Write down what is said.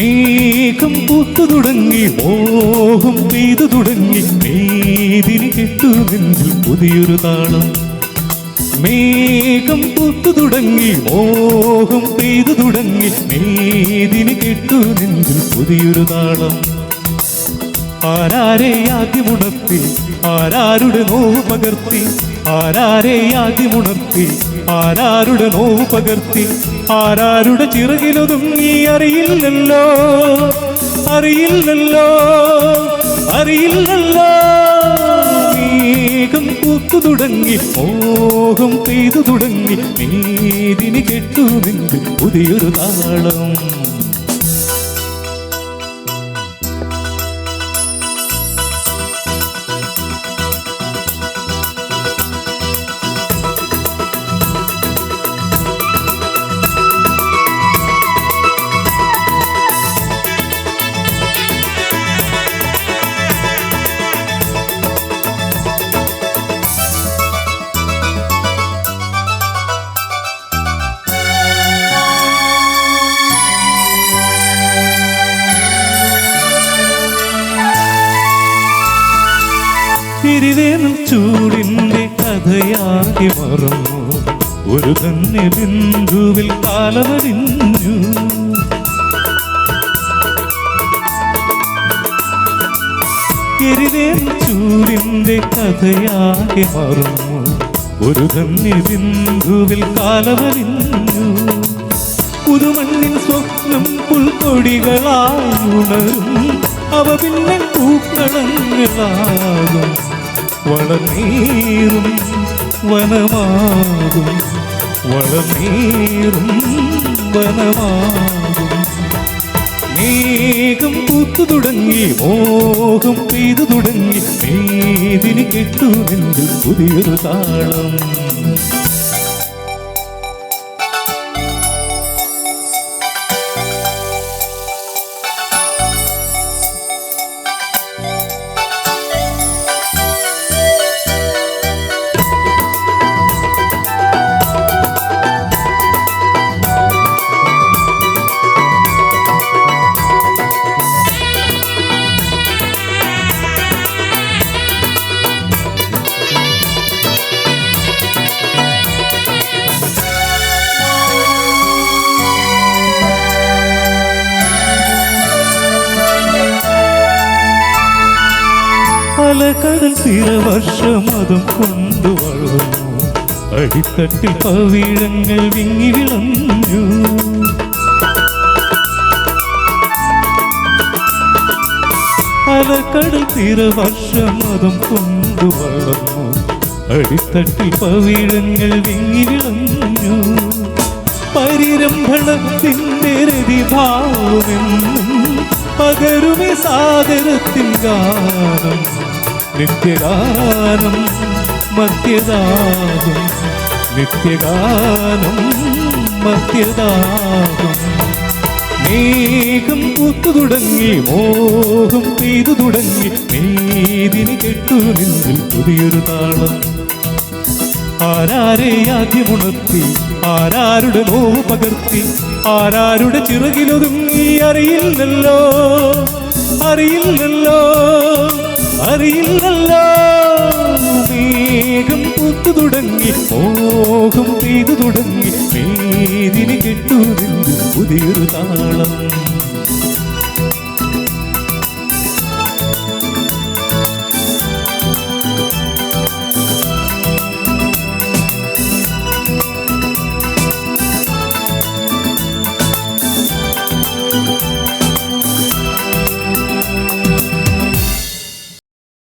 മേഘം പൂത്തു തുടങ്ങി മോഹം പെയ്തു തുടങ്ങി മേദിനി കെട്ടു നെഞ്ചിൽ പുതിയൊരു താളം. മേഘം പൂത്തു തുടങ്ങി മോഹം പെയ്തു തുടങ്ങി മേദിനി കെട്ടു നെഞ്ചിൽ പുതിയൊരു താളം. ആരാരെ ആദ്യമുണർത്തി ആരാരുടെ നോവ് പകർത്തി? ആരാരെ ആദ്യമുണർത്തി ആരാരുടെ നോവ് പകർത്തി? ആരാരുടെ ചിറകിലൊതുങ്ങി അറിയില്ലല്ലോ? അറിയില്ലല്ലോ? അറിയില്ലല്ലോ? മേഘം പൂത്തു തുടങ്ങി മോഹം പെയ്തു തുടങ്ങി നീതിന് കെട്ടു നിന്റെ പുതിയൊരു താളം. ചൂടിന്റെ കഥയാകെ മറന്നു. ഒരു തന്നെ ബിന്ദുവിൽ കാലമറിഞ്ഞു തിരിവേനും ചൂടിന്റെ കഥയാകെ മറന്നു. ഒരു തന്നെ ബിന്ദുവിൽ കാലമറിഞ്ഞു പുതുമണ്ണിൻ സ്വപ്നം പുൽക്കൊടികളായി ഉണരും. അവ പിന്നെ പൂക്കളങ്ങളാകും. വളർന്നീറും വനമാകും. വളർന്നീറും വനമാകും. മേഘം പൂത്തു തുടങ്ങി മോഹം പെയ്തു തുടങ്ങി മേദിനി കെട്ടു പുതിയൊരു താളം. അലകടൽ അതും കൊണ്ടു വളർന്നു അടിത്തട്ടിൽ പവിഴങ്ങൾ വിങ്ങി വിളഞ്ഞു. അലക്കടൽ സ്ഥിരവർഷമതം കൊണ്ടു വളർന്നു അടിത്തട്ടിൽ പവിഴങ്ങൾ വിങ്ങി വിളഞ്ഞു. പരിരംഭണത്തിന്റെ രതിഭാവമെന്നും പകരുമേ സാഗരത്തിൻ ഗാനം. നിത്യഗാനം മധ്യദാനം നിത്യഗാനം മധ്യദാനം മേഘം പൂത്തു തുടങ്ങി മോഹം പെയ്തു തുടങ്ങി മേദിനി കെട്ടു നിന്നിൽ പുതിയൊരു താളം. ആരാരെ ആദ്യമുണർത്തി ആരാരുടെ നോവ് പകർത്തി ആരാരുടെ ചിറകിലൊതുങ്ങി അറിയില്ലല്ലോ അറിയില്ലല്ലോ. അറിയില്ലല്ലോ. മേഘം പൂത്തു തുടങ്ങി മോഹം പെയ്തു തുടങ്ങി. പേരിന് കെട്ടു നിന്ന് പുതിയൊരു താളം.